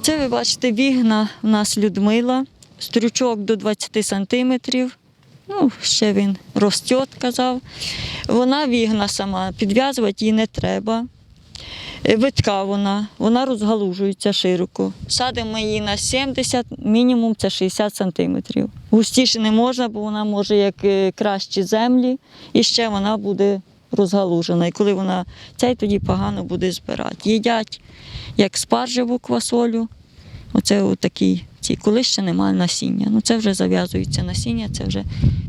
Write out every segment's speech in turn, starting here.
Оце ви бачите вігна в нас Людмила, стрючок до 20 сантиметрів. Ну, ще він ростет, казав. Вона вігна сама, підв'язувати її не треба. Е, Витка вона, вона розгалужується широко. Садимо її на 70, мінімум це 60 сантиметрів. Густіше не можна, бо вона може як е, кращі землі, і ще вона буде розгалужена. І коли вона цей, тоді погано буде збирати. Їдять як спаржеву квасолю. Оце такі ці, коли ще немає насіння. Ну це вже зав'язується насіння, це вже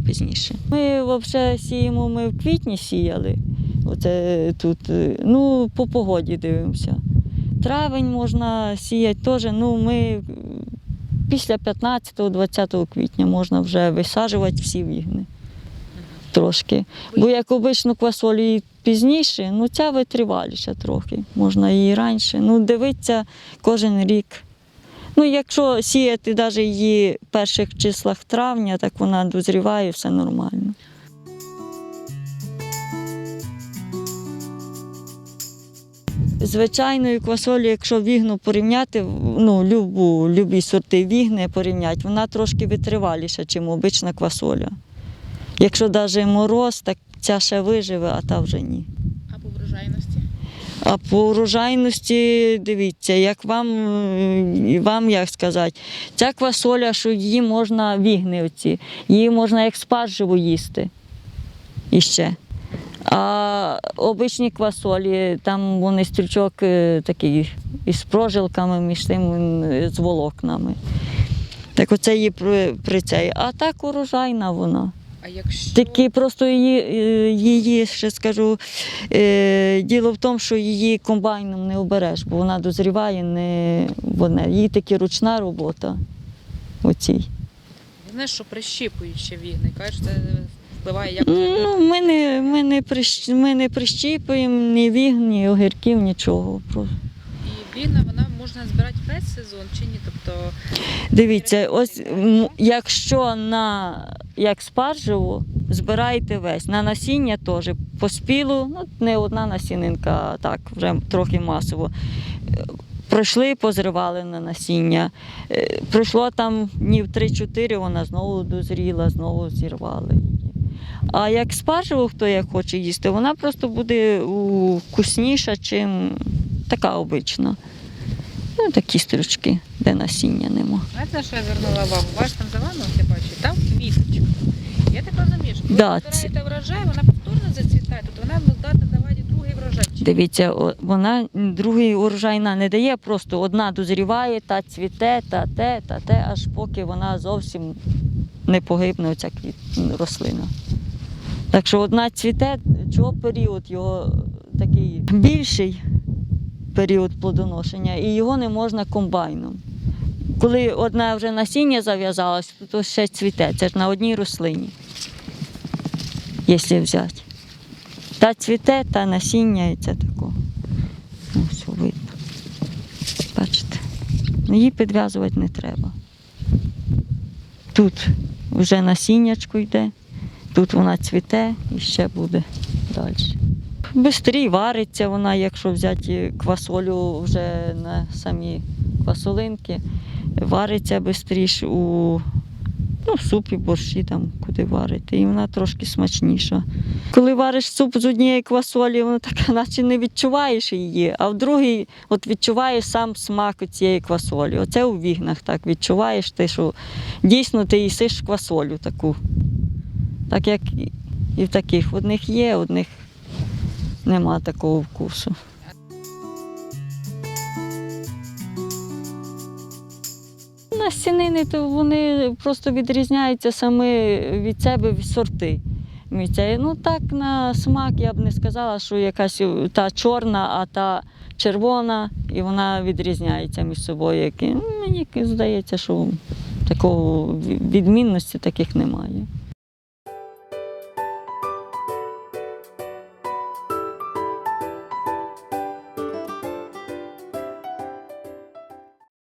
пізніше. Ми взагалі сіємо, ми в квітні сіяли. Оце тут, е, ну, по погоді дивимося. Травень можна сіяти теж. Ну, ми після 15-20 квітня можна вже висаджувати всі вігни. Трошки. Бо як обично квасолі пізніше, ну ця витриваліша трохи. Можна її раніше. Ну, дивитися кожен рік. Ну, якщо сіяти навіть її в перших числах травня, так вона дозріває, все нормально. Звичайною квасолі, якщо вігну порівняти, ну, любу, любі сорти вігни порівняти, вона трошки витриваліша, ніж обична квасоля. Якщо навіть мороз, так ця ще виживе, а та вже ні. А по врожайності? А по урожайності, дивіться, як вам, е, вам як сказати, ця квасоля, що її можна вігни оці, її можна як спаржеву їсти іще. А обичні квасолі, там вони стрічок е, такий із прожилками, між тим з волокнами. Так оце її при, при цей. А так урожайна вона. А якщо Такі просто її, е, її ще скажу, е, діло в тому, що її комбайном не обереш, бо вона дозріває не вона. Їй таки ручна робота. Оцій. знаєш, що прищіпують ще вігни, кажеш, це впливає як Ну, ми не, ми не, прищ, ми не прищіпуємо ні вігн, ні огірків, нічого. І вігна вона можна збирати весь сезон чи ні? Тобто Дивіться, ось якщо на як спаржеву, збираєте весь. На насіння теж поспілу, ну не одна насінинка, так, вже трохи масово. Пройшли, позривали на насіння. Е, Пройшло там днів 3-4, вона знову дозріла, знову зірвали її. А як спаржеву, хто як хоче їсти, вона просто буде вкусніша, чим така обична. Ну, такі стрючки, де насіння нема. знаєте, на що я звернула увагу? Ваш там за вами, я бачу, там квіточка. Я так розумію, що коли Да, ви збираєте врожай, вона повторно зацвітає, тобто вона здатна давати другий врожай. Чи? Дивіться, о, вона другий урожайна не дає, просто одна дозріває, та цвіте, та те, та те, аж поки вона зовсім не погибне оця квіт- рослина. Так що одна цвіте, чого період його такий більший період плодоношення, і його не можна комбайном. Коли одна вже насіння зав'язалась, то ще цвіте. Це ж на одній рослині, якщо взяти. Та цвіте, та насіння і це тако. Ось видно. Бачите? Ну, Її підв'язувати не треба. Тут вже насіннячко йде, тут вона цвіте і ще буде далі. Бистрій вариться вона, якщо взяти квасолю вже на самі квасолинки, вариться швидше у ну, супі, борщі, там, куди варити. І вона трошки смачніша. Коли вариш суп з однієї квасолі, воно так наче не відчуваєш її, а в другій от відчуваєш сам смак цієї квасолі. Оце у вігнах так відчуваєш ти, що дійсно ти їсиш квасолю таку. Так як і в таких. Одних є, одних нема такого вкусу. Насінини, то вони просто відрізняються саме від себе в сорти. Ну так на смак я б не сказала, що якась та чорна, а та червона, і вона відрізняється між собою. Ну, Мені здається, що такого відмінності таких немає.